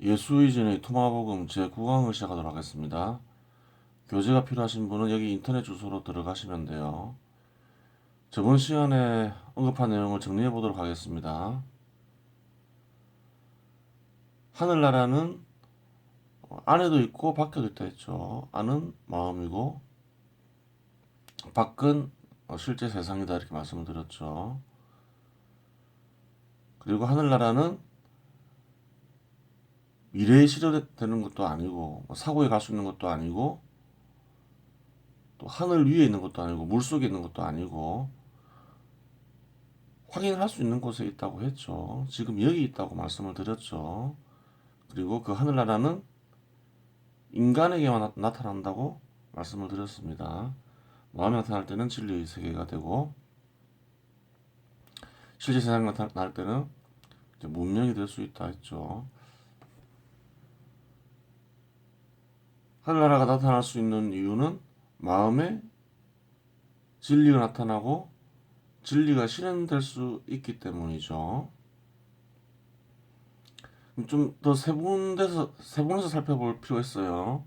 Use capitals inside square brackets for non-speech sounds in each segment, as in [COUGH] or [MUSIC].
예수의전의 토마복음 제9강을 시작하도록 하겠습니다. 교재가 필요하신 분은 여기 인터넷 주소로 들어가시면 돼요. 저번 시간에 언급한 내용을 정리해 보도록 하겠습니다. 하늘나라는 안에도 있고 밖에도 있다 했죠. 안은 마음이고 밖은 실제 세상이다 이렇게 말씀을 드렸죠. 그리고 하늘나라는 미래에 실현되는 것도 아니고 뭐 사고에 갈 수 있는 것도 아니고 또 하늘 위에 있는 것도 아니고 물 속에 있는 것도 아니고 확인할 수 있는 곳에 있다고 했죠. 지금 여기 있다고 말씀을 드렸죠. 그리고 그 하늘나라는 인간에게만 나- 나타난다고 말씀을 드렸습니다. 마음에 나타날 때는 진리의 세계가 되고 실제 세상에 나타날 때는 문명이 될 수 있다 했죠. 하늘나라가 나타날 수 있는 이유는 마음에 진리가 나타나고 진리가 실현될 수 있기 때문이죠. 좀 더 세분돼서 세분해서 살펴볼 필요가 있어요.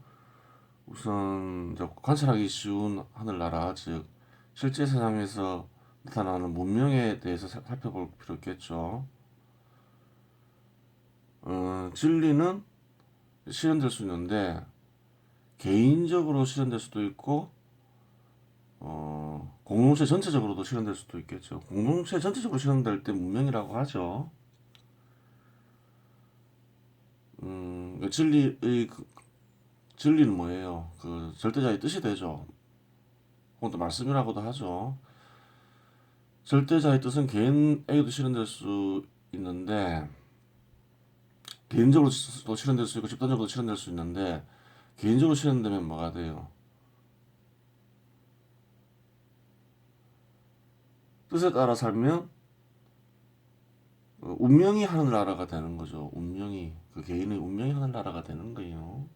우선 관찰하기 쉬운 하늘나라 즉 실제 세상에서 나타나는 문명에 대해서 사- 살펴볼 필요 있겠죠. 어, 진리는 실현될 수 있는데 개인적으로 실현될 수도 있고 어, 공동체 전체적으로도 실현될 수도 있겠죠. 공동체 전체적으로 실현될 때 문명이라고 하죠. 음, 그 진리의 그, 진리는 뭐예요? 그 절대자의 뜻이 되죠. 혹은 또 말씀이라고도 하죠. 절대자의 뜻은 개인에게도 실현될 수 있는데 개인적으로도 실현될 수 있고 집단적으로도 실현될 수 있는데 개인적으로 실현되면 뭐가 돼요? 뜻에 따라 살면 어, 운명이 하늘나라가 되는 거죠. 운명이 그 개인의 운명이 하늘나라가 되는 거예요.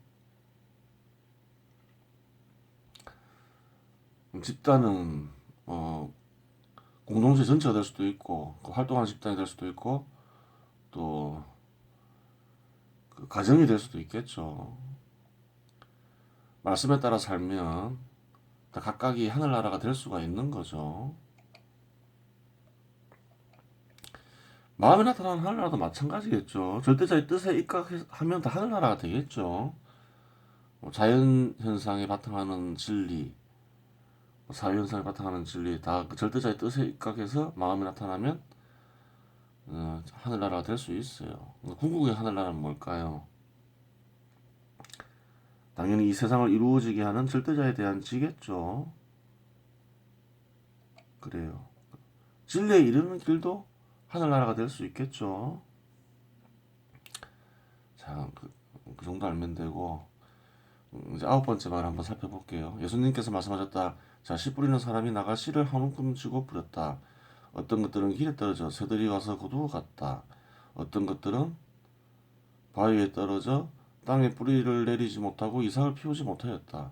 음, 집단은 어, 공동체 전체가 될 수도 있고 그 활동하는 집단이 될 수도 있고 또 그 가정이 될 수도 있겠죠. 말씀에 따라 살면 다 각각이 하늘나라가 될 수가 있는 거죠. 마음에 나타나는 하늘나라도 마찬가지겠죠. 절대자의 뜻에 입각하면 다 하늘나라가 되겠죠. 뭐 자연 현상에 바탕하는 진리, 뭐 사회 현상에 바탕하는 진리 다 그 절대자의 뜻에 입각해서 마음에 나타나면 어, 하늘나라가 될 수 있어요. 궁극의 하늘나라는 뭘까요? 당연히 이 세상을 이루어지게 하는 절대자에 대한 지겠죠. 그래요. 진리에 이르는 길도 하늘나라가 될 수 있겠죠. 자, 그, 그 정도 알면 되고 음, 이제 아홉 번째 말 한번 살펴볼게요. 예수님께서 말씀하셨다. 자, 씨 뿌리는 사람이 나가 씨를 한 움큼 쥐고 뿌렸다. 어떤 것들은 길에 떨어져 새들이 와서 거두어 갔다. 어떤 것들은 바위에 떨어져 땅에 뿌리를 내리지 못하고 이삭을 피우지 못하였다.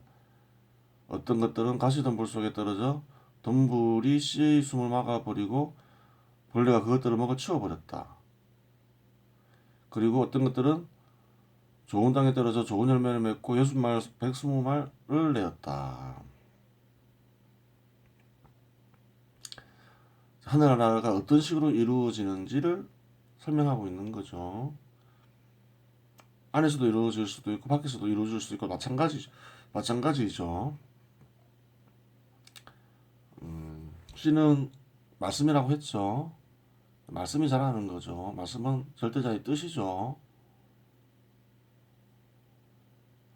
어떤 것들은 가시덤불 속에 떨어져 덤불이 씨의 숨을 막아버리고 벌레가 그것들을 먹어 치워버렸다. 그리고 어떤 것들은 좋은 땅에 떨어져 좋은 열매를 맺고 여섯 말, 백스무 말을 내었다. 하늘나라가 어떤 식으로 이루어지는지를 설명하고 있는 거죠. 안에서도 이루어질 수도 있고 밖에서도 이루어질 수도 있고 마찬가지 마찬가지죠. 음, 씨는 말씀이라고 했죠. 말씀이 잘하는 거죠. 말씀은 절대자의 뜻이죠.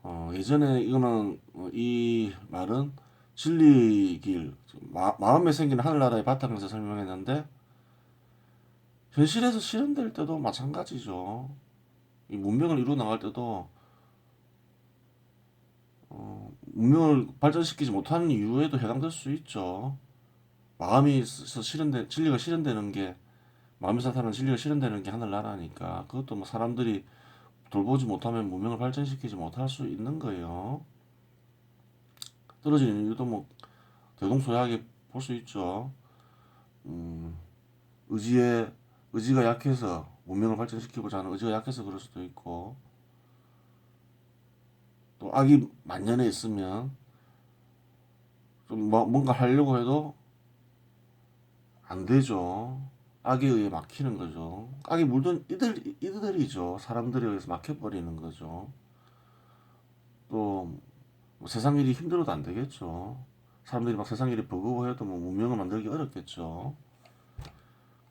어, 예전에 이거는 어, 이 말은 진리 길 마, 마음에 생기는 하늘나라의 바탕에서 설명했는데 현실에서 실현될 때도 마찬가지죠. 이 문명을 이루어 나갈 때도 어, 문명을 발전시키지 못하는 이유에도 해당될 수 있죠. 마음이 서 실현된 진리가 실현되는 게 마음에서 나타나는 진리가 실현되는 게 하늘나라니까 그것도 뭐 사람들이 돌보지 못하면 문명을 발전시키지 못할 수 있는 거예요. 떨어지는 이유도 뭐 대동소이하게 볼 수 있죠. 음, 의지에 의지가 약해서 문명을 발전시키고자 하는 의지가 약해서 그럴 수도 있고 또 악이 만연해 있으면 좀 뭐, 뭔가 하려고 해도 안 되죠. 악에 의해 막히는 거죠. 악이 물든 이들 이들이죠. 사람들에 의해서 막혀버리는 거죠. 또 뭐 세상 일이 힘들어도 안 되겠죠. 사람들이 막 세상 일이 버거워해도 뭐 문명을 만들기 어렵겠죠.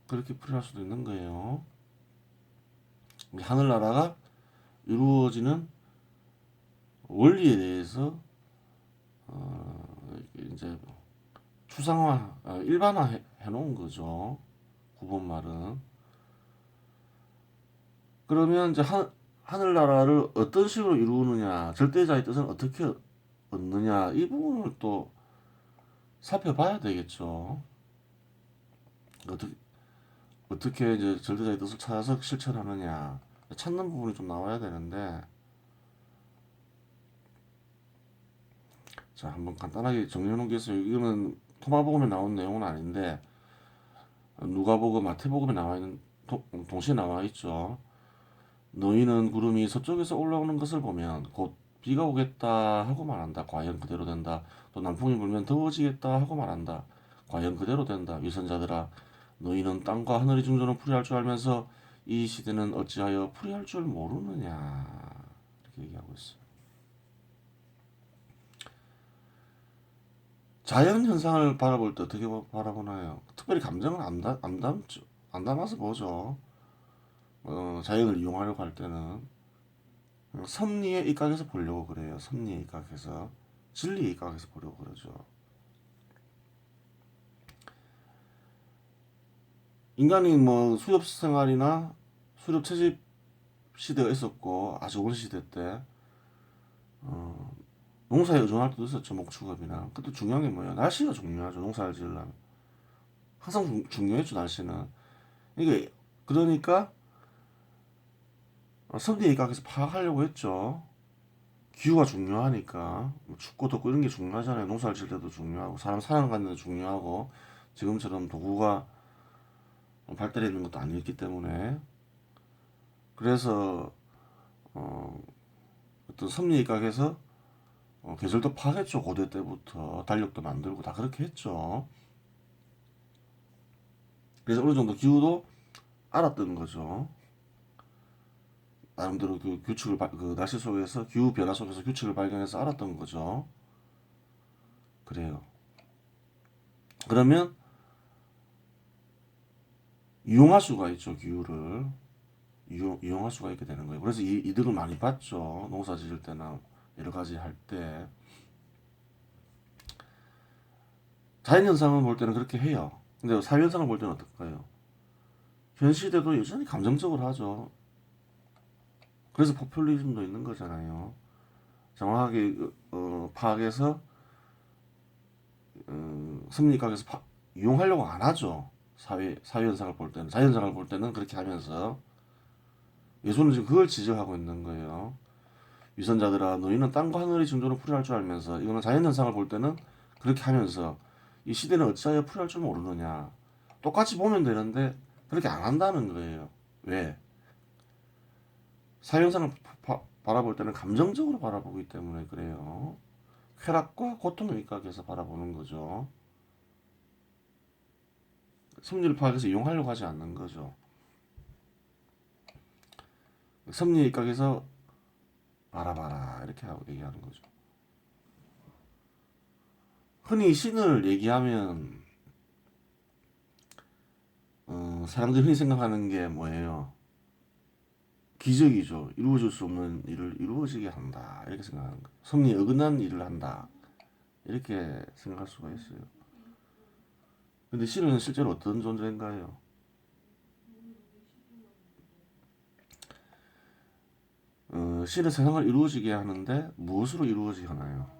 그렇게 풀이할 수도 있는 거예요. 이 하늘나라가 이루어지는 원리에 대해서 어, 이제 추상화, 어, 일반화 해, 해놓은 거죠. 9번 말은. 그러면 이제 하, 하늘나라를 어떤 식으로 이루느냐, 절대자의 뜻은 어떻게 얻느냐, 이 부분을 또 살펴봐야 되겠죠. 어떻게, 어떻게 이제 절대자의 뜻을 찾아서 실천하느냐, 찾는 부분이 좀 나와야 되는데, 자, 한번 간단하게 정리해 놓은 게 있어요. 이거는 토마복음에 나온 내용은 아닌데, 누가복음, 마태복음에 나와 있는, 도- 동시에 나와 있죠. 너희는 구름이 서쪽에서 올라오는 것을 보면 곧 비가 오겠다 하고 말한다. 과연 그대로 된다. 또 남풍이 불면 더워지겠다 하고 말한다. 과연 그대로 된다. 위선자들아 너희는 땅과 하늘의 중조는 풀이할 줄 알면서 이 시대는 어찌하여 풀이할 줄 모르느냐. 이렇게 얘기하고 있어요. 자연 현상을 바라볼 때 어떻게 바라보나요? 특별히 감정을 안, 담, 안, 담죠, 안 담아서 보죠. 어, 자연을 이용하려고 할 때는 섭리의 입각에서 보려고 그래요. 섭리의 입각에서 진리의 입각에서 보려고 그러죠. 인간이 뭐 수렵 생활이나 수렵 채집 시대가 있었고 아주 좋은 시대 때 어, 농사에 의존할 때도 있었죠. 목축업이나. 그때 중요한 게 뭐예요? 날씨가 중요하죠. 농사를 지으려면. 항상 중, 중요했죠. 날씨는. 이게 그러니까 어, 섭리의 각에서 파악하려고 했죠. 기후가 중요하니까 뭐 춥고 덥고 이런 게 중요하잖아요. 농사를 질 때도 중요하고 사람 살아가는 데도 중요하고 지금처럼 도구가 발달해 있는 것도 아니었기 때문에 그래서 어, 어떤 섭리의 각에서 어, 계절도 파악했죠. 고대 때부터 달력도 만들고 다 그렇게 했죠. 그래서 어느 정도 기후도 알았던 거죠. 나름대로 그 규칙을 바- 그 날씨 속에서 기후 변화 속에서 규칙을 발견해서 알았던 거죠. 그래요. 그러면 이용할 수가 있죠 기후를 이용, 이용할 수가 있게 되는 거예요. 그래서 이, 이득을 많이 봤죠. 농사 지을 때나 여러 가지 할 때. 자연현상을 볼 때는 그렇게 해요. 근데 사회현상을 볼 때는 어떨까요? 현 시대도 여전히 감정적으로 하죠. 그래서 포퓰리즘도 있는 거잖아요. 정확하게 어, 파악해서 어, 섭리각에서 파- 이용하려고 안 하죠. 사회 사회 현상을 볼 때는 자연 현상을 볼 때는 그렇게 하면서 예수는 지금 그걸 지적하고 있는 거예요. 위선자들아 너희는 땅과 하늘의 증조를 풀이할 줄 알면서 이거는 자연 현상을 볼 때는 그렇게 하면서 이 시대는 어찌하여 풀이할 줄 모르느냐. 똑같이 보면 되는데 그렇게 안 한다는 거예요. 왜? 사회 현상을 바, 바라볼 때는 감정적으로 바라보기 때문에 그래요. 쾌락과 고통의 입각에서 바라보는 거죠. 섭리를 파악해서 이용하려고 하지 않는 거죠. 섭리의 입각에서 바라봐라 이렇게 하고 얘기하는 거죠. 흔히 신을 얘기하면 어, 사람들이 흔히 생각하는 게 뭐예요? 기적이죠. 이루어질 수 없는 일을 이루어지게 한다. 이렇게 생각하는 거예요. 어긋난 일을 한다. 이렇게 생각할 수가 있어요. 근데 신은 실제로 어떤 존재인가요? 어, 신은 세상을 이루어지게 하는데 무엇으로 이루어지게 하나요?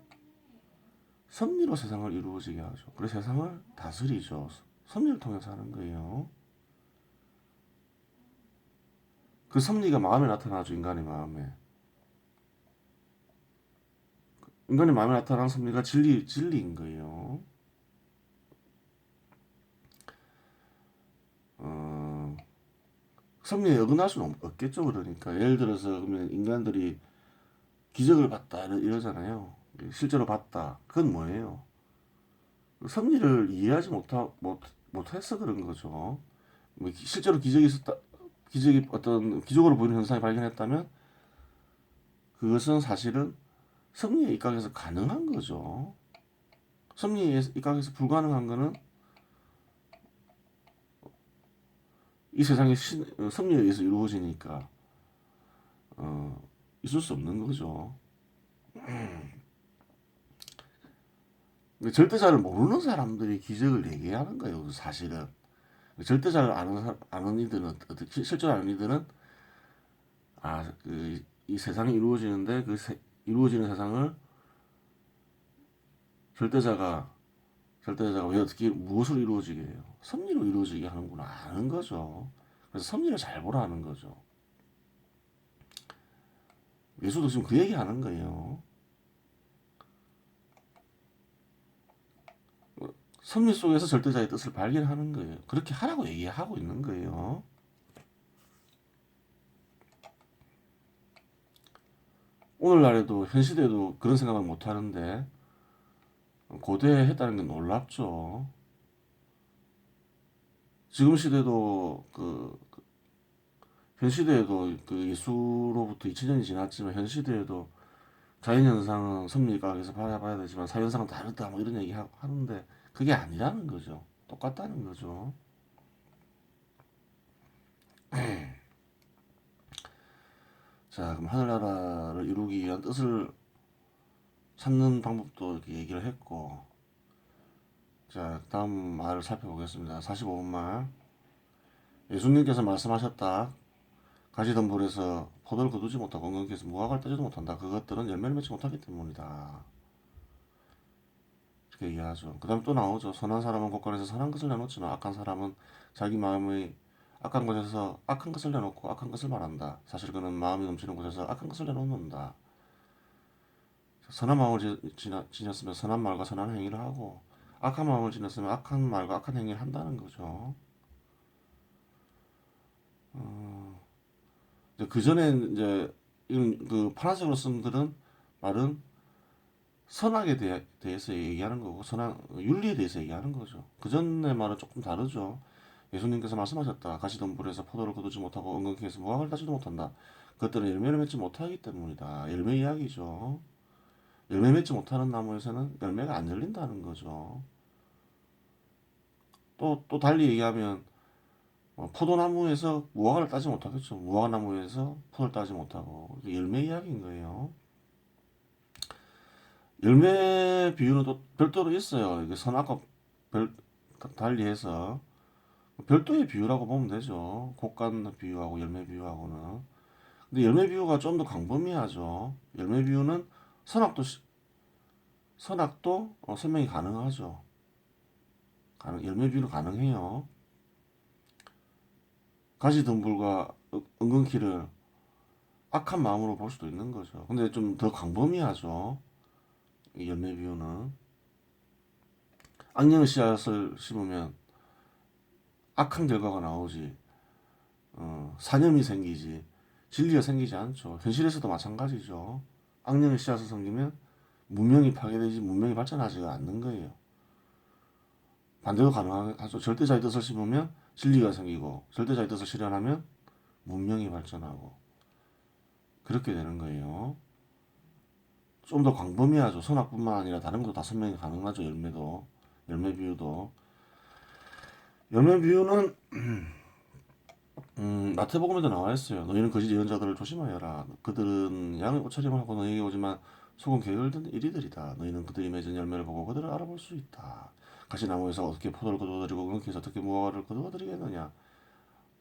섭리로 세상을 이루어지게 하죠. 그래서 세상을 다스리죠. 섭리를 통해서 하는 거예요. 그 섭리가 마음에 나타나죠. 인간의 마음에. 인간의 마음에 나타나는 섭리가 진리, 진리인 거예요. 섭리에 어긋날 수는 없- 없겠죠. 그러니까 예를 들어서 그러면 인간들이 기적을 봤다 이러- 이러잖아요. 실제로 봤다. 그건 뭐예요? 섭리를 이해하지 못하 못 못해서 그런 거죠. 뭐 기- 실제로 기적이 있었다. 기적이 어떤 기적으로 보이는 현상이 발견했다면 그것은 사실은 섭리에 입각해서 가능한 거죠. 섭리에 입각해서 불가능한 거는 이 세상의 신, 어, 섭리에 의해서 이루어지니까 어, 있을 수 없는 거죠. [CLEARS THROAT] 절대자를 모르는 사람들이 기적을 얘기하는 거예요. 사실은 절대자를 아는 사- 아는 이들은 어떻게 실제로 아는 이들은 아그 이 세상이 이루어지는데 그 세- 이루어지는 세상을 절대자가 절대자가 왜 어떻게 무엇으로 이루어지게 해요? 섭리로 이루어지게 하는구나 아는 거죠. 그래서 섭리를 잘 보라는 거죠. 예수도 지금 그 얘기 하는 거예요. 섭리 속에서 절대자의 뜻을 발견하는 거예요. 그렇게 하라고 얘기하고 있는 거예요. 오늘날에도 현 시대에도 그런 생각을 못 하는데 고대에 했다는 게 놀랍죠. 지금 시대도 그, 그- 현 시대에도 그 예수로부터 2000년이 지났지만 현 시대에도 자연 현상은 섭리과학에서 봐야 되지만 사회 현상은 다르다 뭐 이런 얘기 하- 하는데 그게 아니라는 거죠. 똑같다는 거죠. [CLEARS THROAT] 자, 그럼 하늘나라를 이루기 위한 뜻을 찾는 방법도 이렇게 얘기를 했고, 자, 다음 말을 살펴보겠습니다. 45번 말. 예수님께서 말씀하셨다. 가시던 불에서 포도를 거두지 못하고 엉겅퀴에서 무화과를 따지도 못한다. 그것들은 열매를 맺지 못하기 때문이다. 이렇게 얘기하죠. 그 다음 또 나오죠. 선한 사람은 곳간에서 선한 것을 내놓지만 악한 사람은 자기 마음의 악한 곳에서 악한 것을 내놓고 악한 것을 말한다. 사실 그는 마음이 넘치는 곳에서 악한 것을 내놓는다. 선한 마음을 지녔으면 선한 말과 선한 행위를 하고 악한 마음을 지녔으면 악한 말과 악한 행위를 한다는 거죠. 그 전에 이제 그 파란색으로 쓴 글은 말은 선악에 대해, 대해서 얘기하는 거고 선악 윤리에 대해서 얘기하는 거죠. 그 전의 말은 조금 다르죠. 예수님께서 말씀하셨다. 가시던 불에서 포도를 거두지 못하고 엉겅퀴에서 무화과를 따지도 못한다. 그것들은 열매를 맺지 못하기 때문이다. 열매 이야기죠. 열매 맺지 못하는 나무에서는 열매가 안 열린다는 거죠. 또, 또 달리 얘기하면 어, 포도나무에서 무화과를 따지 못하겠죠. 무화과나무에서 포도를 따지 못하고 열매 이야기인 거예요. 열매 비유는 또 별도로 있어요. 이게 선악과 별 달리해서 별도의 비유라고 보면 되죠. 곡간 비유하고 열매 비유하고는. 근데 열매 비유가 좀 더 광범위하죠. 열매 비유는 선악도 시- 선악도 어, 설명이 가능하죠. 가능, 열매 비유는 가능해요. 가시 덤불과 은- 은근키를 악한 마음으로 볼 수도 있는 거죠. 근데 좀 더 광범위하죠. 이 열매 비유는 악령의 씨앗을 심으면 악한 결과가 나오지. 어, 사념이 생기지. 진리가 생기지 않죠. 현실에서도 마찬가지죠. 악령의 씨앗을 섬기면 문명이 파괴되지 문명이 발전하지가 않는 거예요. 반대도 가능하죠. 절대자의 뜻을 심으면 진리가 생기고 절대자의 뜻을 실현하면 문명이 발전하고 그렇게 되는 거예요. 좀 더 광범위하죠. 선악뿐만 아니라 다른 것도 다 설명이 가능하죠. 열매도 열매 비유도 열매 비유는 [CLEARS THROAT] 음, 마태복음에도 나와 있어요. 너희는 거짓 예언자들을 조심하여라. 그들은 양의 옷차림을 하고 너희에게 오지만 속은 게을든 이리들이다. 너희는 그들이 맺은 열매를 보고 그들을 알아볼 수 있다. 가시나무에서 어떻게 포도를 거두어들이고 은키에서 어떻게 무화과를 거두어들이겠느냐.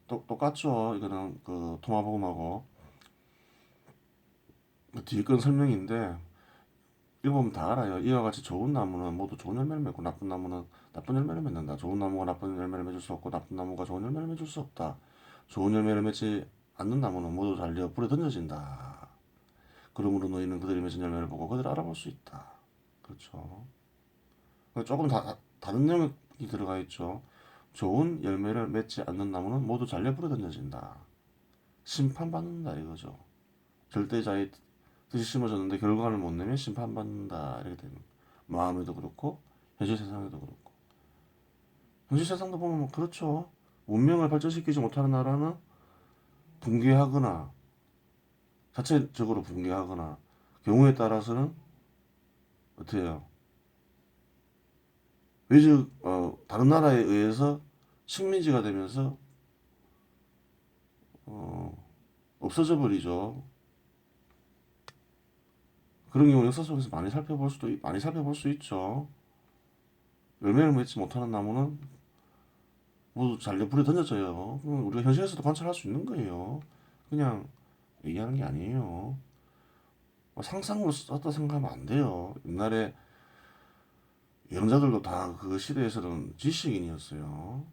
똑, 똑같죠. 이거는 그 토마복음하고 그 뒤에 건 설명인데 읽어보면 다 알아요. 이와 같이 좋은 나무는 모두 좋은 열매를 맺고 나쁜 나무는 나쁜 열매를 맺는다. 좋은 나무가 나쁜 열매를 맺을 수 없고 나쁜 나무가 좋은 열매를 맺을 수 없다. 좋은 열매를 맺지 않는 나무는 모두 달려 불에 던져진다. 그러므로 너희는 그들이 맺은 열매를 보고 그들을 알아볼 수 있다. 그렇죠. 조금 다, 다른 내용이 들어가 있죠. 좋은 열매를 맺지 않는 나무는 모두 잘려 불에 던져진다. 심판받는다 이거죠. 절대자의 뜻이 심어졌는데 결과를 못 내면 심판받는다 이렇게 되는 마음에도 그렇고 현실 세상에도 그렇고 현실 세상도 보면 뭐 그렇죠 문명을 발전시키지 못하는 나라는 붕괴하거나 자체적으로 붕괴하거나 경우에 따라서는 해요 외적 어, 다른 나라에 의해서 식민지가 되면서 어, 없어져 버리죠. 그런 경우 역사 속에서 많이 살펴볼 수도 있- 많이 살펴볼 수 있죠. 열매를 맺지 못하는 나무는 잘려 불에 던져져요. 그럼 우리가 현실에서도 관찰할 수 있는 거예요. 그냥 얘기하는 게 아니에요. 뭐 상상으로 썼다 생각하면 안 돼요. 옛날에 영자들도 다 그 시대에서는 지식인이었어요.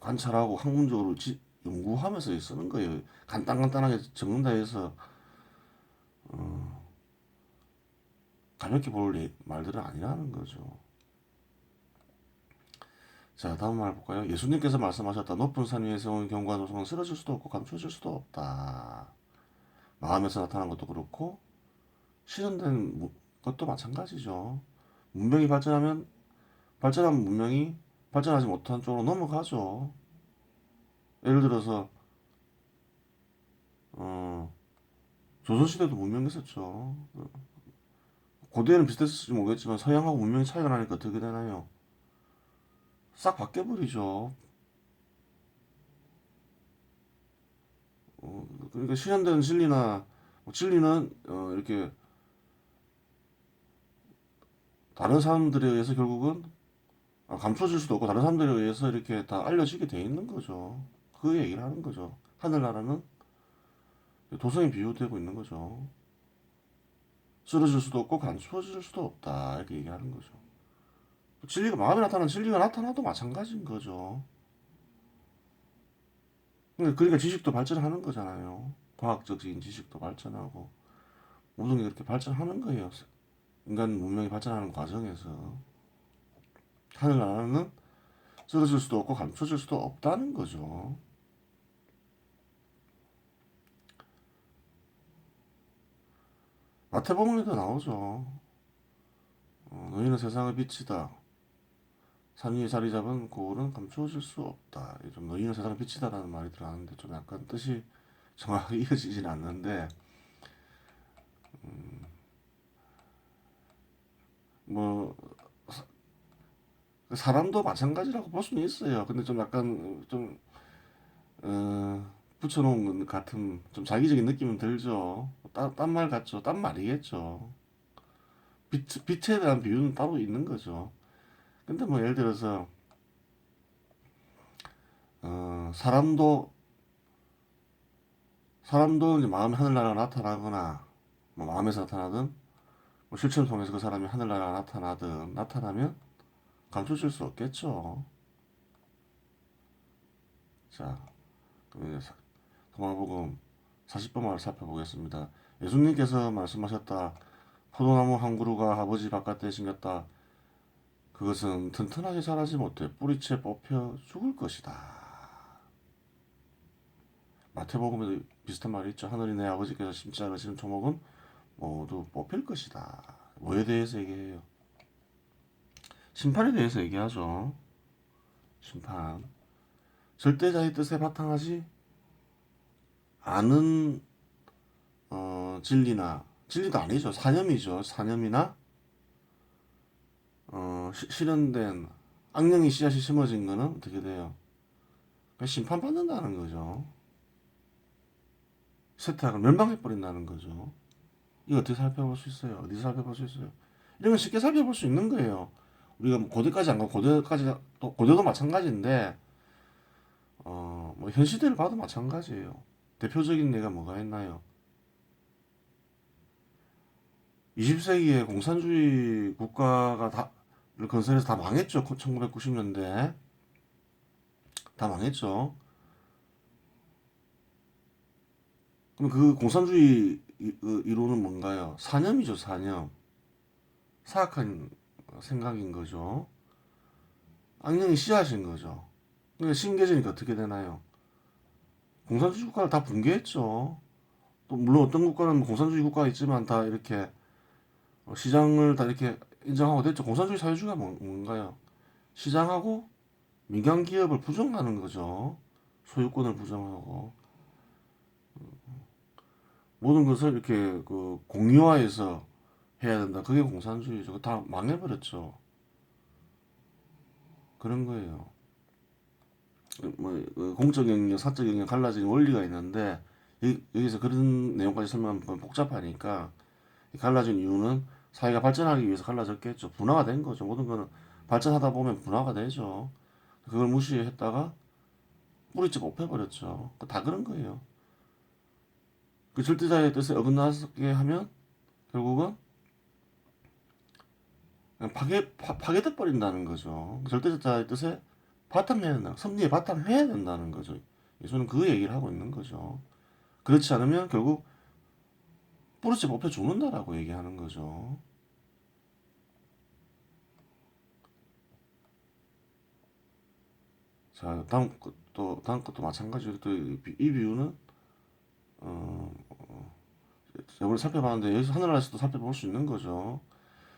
관찰하고 학문적으로 지- 연구하면서 쓰는 거예요. 간단간단하게 적는다 해서 어, 가볍게 볼 예- 말들은 아니라는 거죠. 자, 다음 말 볼까요? 예수님께서 말씀하셨다. 높은 산 위에 세운 경과 노성은 쓰러질 수도 없고 감춰질 수도 없다. 마음에서 나타난 것도 그렇고 실현된 무- 것도 마찬가지죠. 문명이 발전하면 발전한 문명이 발전하지 못한 쪽으로 넘어가죠. 예를 들어서 어, 조선시대도 문명이 있었죠. 고대에는 비슷했을지 모르겠지만 서양하고 문명이 차이가 나니까 어떻게 되나요? 싹 바뀌어버리죠. 어, 그러니까 실현된 진리나 뭐 진리는 어, 이렇게 다른 사람들에 의해서 결국은 아, 감춰질 수도 없고 다른 사람들에 의해서 이렇게 다 알려지게 돼 있는 거죠. 그 얘기를 하는 거죠. 하늘나라는 도성이 비유되고 있는 거죠. 쓰러질 수도 없고 감추어질 수도 없다 이렇게 얘기하는 거죠. 진리가 마음에 나타나는 진리가 나타나도 마찬가지인 거죠. 그러니까 그러니까 지식도 발전하는 거잖아요. 과학적인 지식도 발전하고 모든 게 그렇게 발전하는 거예요. 인간 문명이 발전하는 과정에서 하늘 나라는 쓰러질 수도 없고 감춰질 수도 없다는 거죠. 마태복음에도 나오죠. 어, 너희는 세상의 빛이다. 산 위에 자리 잡은 고울은 감추어질 수 없다. 좀 너희는 세상의 빛이다라는 말이 들어가는데 좀 약간 뜻이 정확하게 [LAUGHS] 이어지진 않는데 음, 뭐 사- 사람도 마찬가지라고 볼 수는 있어요. 근데 좀 약간 좀 어, 붙여놓은 것 같은 좀 자기적인 느낌은 들죠. 딴, 딴말 같죠. 딴 말이겠죠. 빛, 빛에 대한 비유는 따로 있는 거죠. 근데 뭐 예를 들어서 어, 사람도 사람도 이제 마음의 하늘나라가 나타나거나 뭐 마음에서 나타나든 뭐 실천을 통해서 그 사람이 하늘나라가 나타나든 나타나면 감춰질 수 없겠죠. 자, 그럼 이제 사- 도마복음 40번만을 살펴보겠습니다. 예수님께서 말씀하셨다. 포도나무 한 그루가 아버지 바깥에 심겼다. 그것은 튼튼하게 자라지 못해 뿌리채 뽑혀 죽을 것이다. 마태복음에도 비슷한 말이 있죠. 하늘이 내 아버지께서 심지 않으시는 초목은 모두 뽑힐 것이다. 뭐에 대해서 얘기해요? 심판에 대해서 얘기하죠. 심판. 절대자의 뜻에 바탕하지 않은 어, 진리나 진리도 아니죠. 사념이죠. 사념이나 어, 시- 실현된 악령의 씨앗이 심어진 거는 어떻게 돼요? 심판받는다는 거죠. 세탁을 멸망해 버린다는 거죠. 이거 어떻게 살펴볼 수 있어요? 어디서 살펴볼 수 있어요? 이런 건 쉽게 살펴볼 수 있는 거예요. 우리가 뭐 고대까지 안 가고 고대까지 또 고대도 마찬가지인데 어, 뭐 현 시대를 봐도 마찬가지예요. 대표적인 예가 뭐가 있나요? 20세기에 공산주의 국가가 다를 건설해서 다 망했죠. 1990년대 다 망했죠. 그럼 그 공산주의 이- 그 이론은 뭔가요? 사념이죠, 사념. 사악한 생각인 거죠. 악령이 씨앗인 거죠. 그러니까 신계제니까 어떻게 되나요? 공산주의 국가를 다 붕괴했죠. 또 물론 어떤 국가는 뭐 공산주의 국가가 있지만 다 이렇게 어, 시장을 다 이렇게 인정하고 됐죠. 공산주의 사회주의가 뭔- 뭔가요? 시장하고 민간 기업을 부정하는 거죠. 소유권을 부정하고 음, 모든 것을 이렇게 그 공유화해서 해야 된다. 그게 공산주의죠. 다 망해버렸죠. 그런 거예요. 뭐그 공적 영역, 사적 영역 갈라진 원리가 있는데 여기, 여기서 그런 내용까지 설명하면 복잡하니까 이 갈라진 이유는 사회가 발전하기 위해서 갈라졌겠죠. 분화가 된 거죠. 모든 거는 발전하다 보면 분화가 되죠. 그걸 무시했다가 뿌리째 뽑혀버렸죠. 그다 그런 거예요. 그 절대자의 뜻에 어긋나게 하면 결국은 파괴 파, 파괴돼 버린다는 거죠. 절대자의 뜻에 바탕해야 된다. 섭리에 바탕해야 된다는 거죠. 예수는 그 얘기를 하고 있는 거죠. 그렇지 않으면 결국 뿌리째 뽑혀 죽는다라고 얘기하는 거죠. 자, 다음 것도 다음 것도 마찬가지로 또 이 비유는 어, 어, 저번에 살펴봤는데 여기서 하늘나라에서도 살펴볼 수 있는 거죠.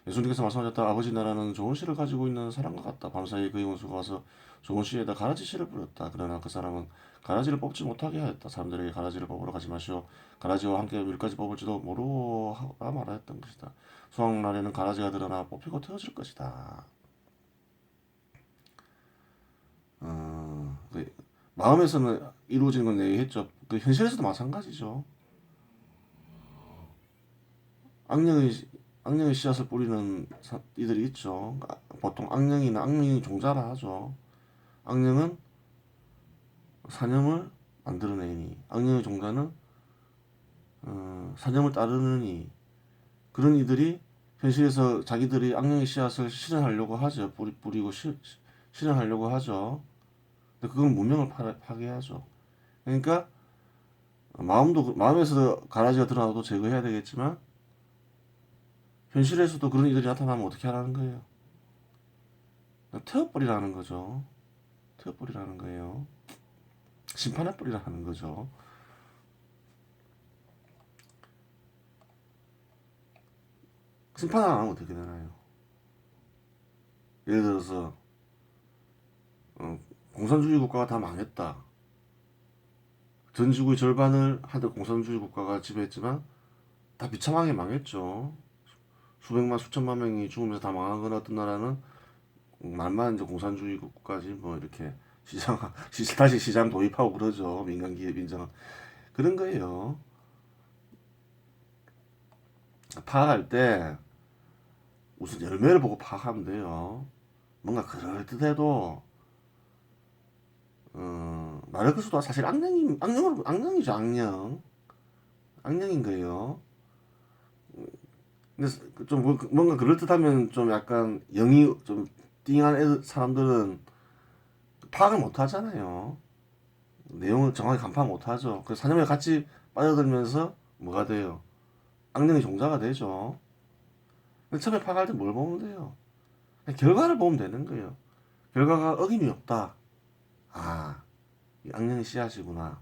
예수님께서 말씀하셨다 아버지 나라는 좋은 씨를 가지고 있는 사람과 같다. 밤사이 그의 원수가 와서 좋은 씨에다 가라지 씨를 뿌렸다. 그러나 그 사람은 가라지를 뽑지 못하게 하였다. 사람들에게 가라지를 뽑으러 가지 마시오. 가라지와 함께 밀까지 뽑을지도 모르라 말하였던 것이다. 수확날에는 가라지가 드러나 뽑히고 태워질 것이다. 어, 그 마음에서는 이루어지는 건 얘기했죠. 그 현실에서도 마찬가지죠. 악령의 악령의 씨앗을 뿌리는 사- 이들이 있죠. 아, 보통 악령이나 악령이 종자라 하죠. 악령은 사념을 만들어내니 악령의 종자는 어, 사념을 따르느니 그런 이들이 현실에서 자기들이 악령의 씨앗을 실현하려고 하죠. 뿌리 뿌리고 시, 시- 실현하려고 하죠. 근데 그건 문명을 파, 파괴하죠. 그러니까 마음도 그- 마음에서 가라지가 드러나도 제거해야 되겠지만 현실에서도 그런 이들이 나타나면 어떻게 하라는 거예요? 태워버리라는 거죠. 태워버리라는 거예요. 심판해버리라는 거죠. 심판 안 하면 어떻게 되나요? 예를 들어서 어, 공산주의 국가가 다 망했다. 전 지구의 절반을 한때 공산주의 국가가 지배했지만 다 비참하게 망했죠. 수백만 수천만 명이 죽으면서 다건 어떤 나라는 말만 이제 공산주의 국가지 뭐 이렇게 시장 [LAUGHS] 시- 다시 시장 도입하고 그러죠 민간 기업 인정 그런 거예요. 파악할 때 우선 열매를 보고 파악하면 돼요. 뭔가 그럴듯해도 어, 마르크스도 사실 악령이 악령으로 악령이죠 악령 악령인 거예요. 근데 좀 뭐- 뭔가 그럴 듯하면 좀 약간 영이 좀 띵한 애들 사람들은 파악을 못 하잖아요. 내용을 정확히 간파 못 하죠. 그 사념에 같이 빠져들면서 뭐가 돼요? 악령의 종자가 되죠. 근데 처음에 파악할 때 뭘 보면 돼요? 결과를 보면 되는 거예요. 결과가 어김이 없다. 아, 이 악령의 씨앗이구나.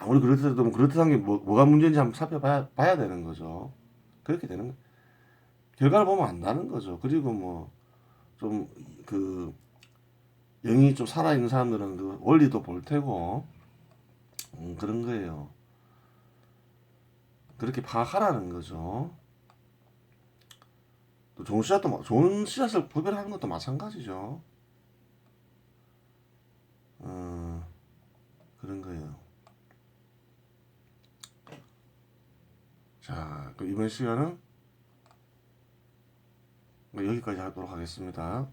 아무리 그렇더라도 뭐 그렇듯한 게 뭐, 뭐가 문제인지 한번 살펴봐야 봐야 되는 거죠. 그렇게 되는 거. 결과를 보면 안다는 거죠. 그리고 뭐 좀 그 영이 좀 살아 있는 사람들은 그 원리도 볼 테고 음, 그런 거예요. 그렇게 파악하라는 거죠. 또 좋은 씨앗도 마- 좋은 씨앗을 구별하는 것도 마찬가지죠. 어, 그런 거예요. 자, 이번 시간은 여기까지 하도록 하겠습니다.